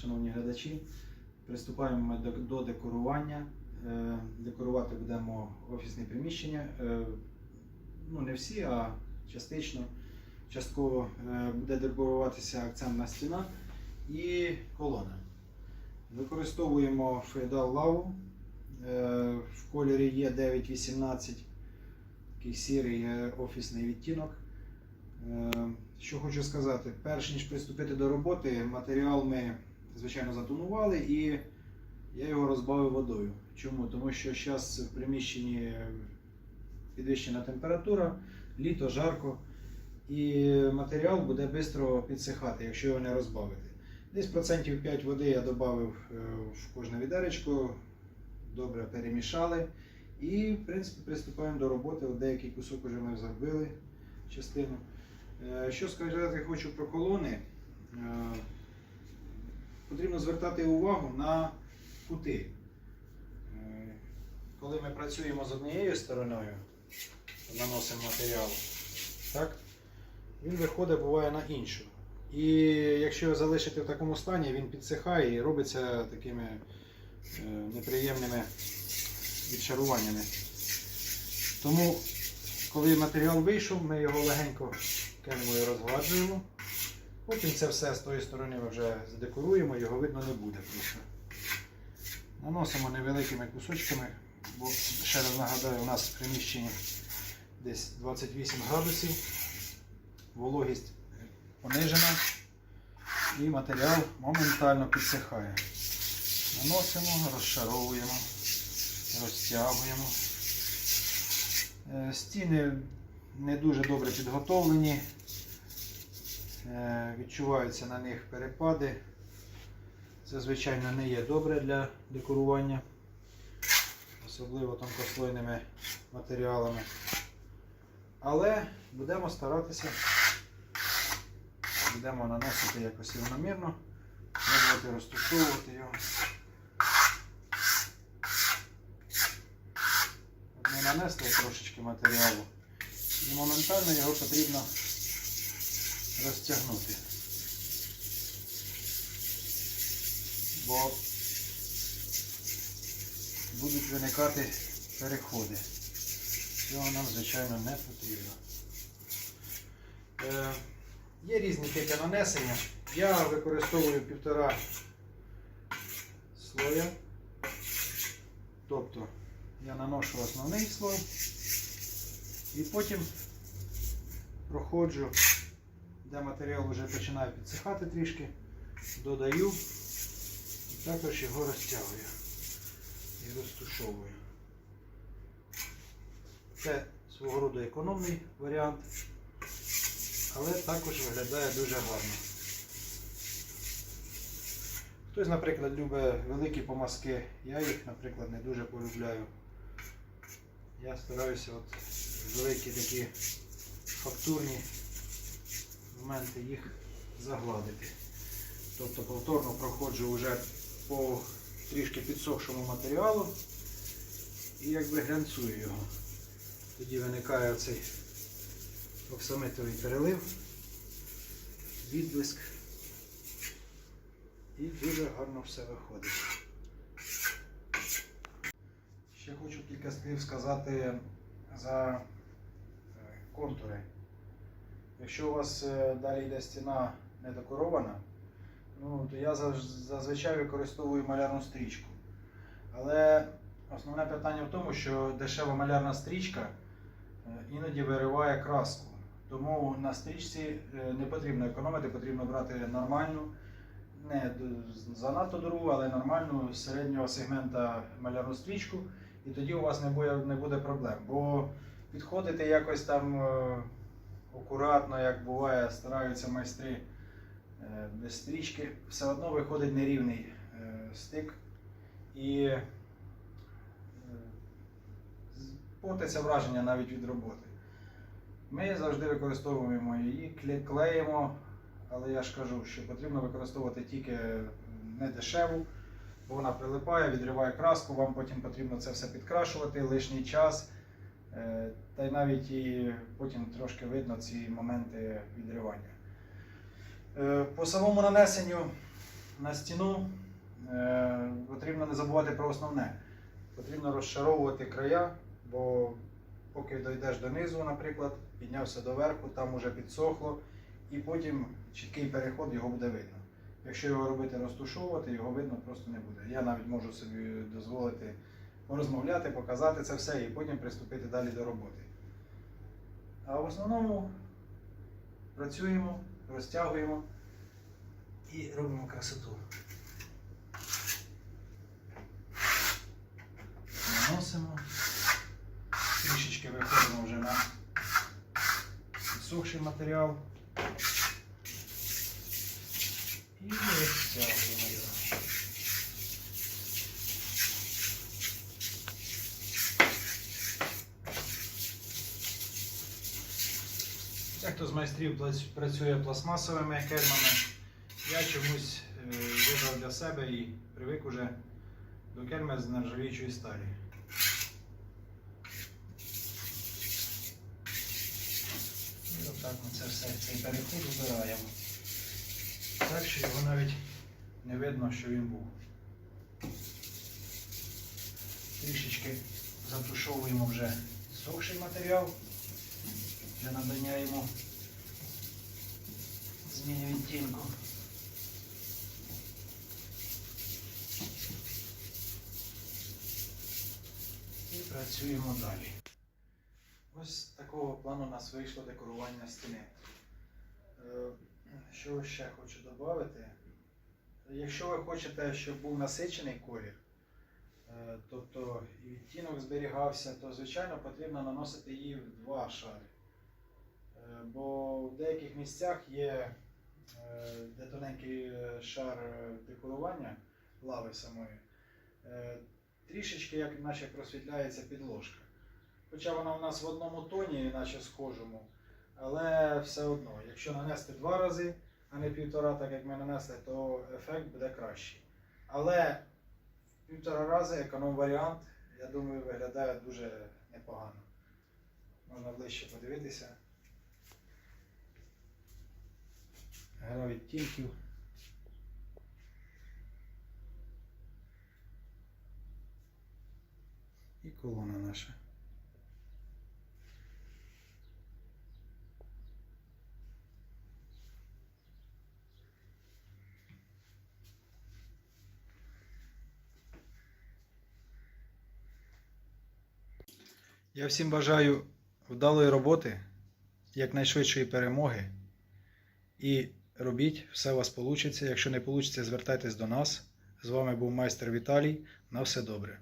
шановні глядачі. Приступаємо ми до, декорування. Е, Декорувати будемо офісні приміщення. Е, Ну, не всі, а частично. Частково е, буде декоруватися акцентна стіна і колона. Використовуємо фейдал лаву. В кольорі є 918, такий сірий офісний відтінок. Що хочу сказати, перш ніж приступити до роботи, матеріал ми, звичайно, затонували і я його розбавив водою. Чому? Тому що зараз в приміщенні підвищена температура, літо жарко, і матеріал буде швидко підсихати, якщо його не розбавити. Десь процентів 5 води я додав в кожне відеречко, добре перемішали. І, в принципі, приступаємо до роботи. От деякий кусок вже ми зробили частину. Е, Що сказати хочу про колони. Потрібно звертати увагу на кути. Е, Коли ми працюємо з однією стороною, наносимо матеріал, так, він виходить буває на іншу. І якщо його залишити в такому стані, він підсихає і робиться такими е, неприємними відшаруваннями. Тому, коли матеріал вийшов, ми його легенько кремою розгладжуємо. Потім це все з тої сторони ми вже задекоруємо, його видно не буде. Наносимо невеликими кусочками, бо ще раз нагадаю, у нас в приміщенні десь 28 градусів, вологість понижена і матеріал моментально підсихає. Наносимо, розшаровуємо, розтягуємо. Е, Стіни не дуже добре підготовлені. Е, Відчуваються на них перепади. Це, звичайно, не є добре для декорування, особливо тонкослойними матеріалами. Але будемо старатися, будемо наносити якось рівномірно, пробувати розташовувати його. Ми нанесли трошечки матеріалу і моментально його потрібно розтягнути. Бо будуть виникати переходи. Цього нам, звичайно, не потрібно. Е, є різні типи нанесення. Я використовую півтора слоя. Тобто я наношу основний слой і потім проходжу де матеріал вже починає підсихати трішки, додаю і також його розтягую і розтушовую. Це свого роду економний варіант, але також виглядає дуже гарно. Хтось, наприклад, любить великі помазки, я їх, наприклад, не дуже полюбляю. Я стараюся от великі такі фактурні моменти їх загладити. Тобто повторно проходжу вже по трішки підсохшому матеріалу і якби глянцую його. Тоді виникає цей оксамитовий перелив, відблиск і дуже гарно все виходить. Ще хочу кілька слів сказати за е, контури. Якщо у вас е, далі йде стіна не декорована, ну, то я зазвичай використовую малярну стрічку. Але основне питання в тому, що дешева малярна стрічка е, іноді вириває краску. Тому на стрічці е, не потрібно економити, потрібно брати нормальну, не занадто дорогу, але нормальну середнього сегмента малярну стрічку, і тоді у вас не буде, не буде проблем. Бо підходити якось там. Акуратно, як буває, стараються майстри е, без стрічки, все одно виходить нерівний е, стик і е, портиться враження навіть від роботи. Ми завжди використовуємо її, клеїмо, але я ж кажу, що потрібно використовувати тільки не дешеву, бо вона прилипає, відриває краску, вам потім потрібно це все підкрашувати, лишній час. Е, Та й навіть і потім трошки видно ці моменти відривання. Е, По самому нанесенню на стіну е, потрібно не забувати про основне. Потрібно розшаровувати края, бо поки дійдеш донизу, наприклад, піднявся до верху, там уже підсохло, і потім чіткий переход його буде видно. Якщо його робити розтушовувати, його видно просто не буде. Я навіть можу собі дозволити порозмовляти, показати це все і потім приступити далі до роботи. А в основному працюємо, розтягуємо і робимо красоту. Наносимо. Трішечки виходимо вже на підсохший матеріал. І розтягуємо його. Дехто з майстрів працює пластмасовими кельмами. Я чомусь е, вибрав для себе і привик уже до кельми з нержавіючої сталі. І отак ми це все, цей переход вбираємо. Так що його навіть не видно, що він був. Трішечки затушовуємо вже сохший матеріал для надання йому зміни відтінку. І працюємо далі. Ось такого плану у нас вийшло декорування стіни. Е, Що ще хочу додати? Якщо ви хочете, щоб був насичений колір, е, тобто відтінок зберігався, то звичайно потрібно наносити її в два шари. Е, Бо в деяких місцях є де тоненький е, шар е, декорування лави самої, е, трішечки як наче просвітляється підложка. Хоча вона у нас в одному тоні, наче схожому, але все одно, якщо нанести два рази, а не півтора, так як ми нанесли, то ефект буде кращий. Але півтора рази економ варіант, я думаю, виглядає дуже непогано. Можна ближче подивитися. Гра відтінків. І колона наша. Я всім бажаю вдалої роботи, якнайшвидшої перемоги. І Робіть, все у вас вийде. Якщо не вийде, звертайтесь до нас. З вами був майстер Віталій. На все добре.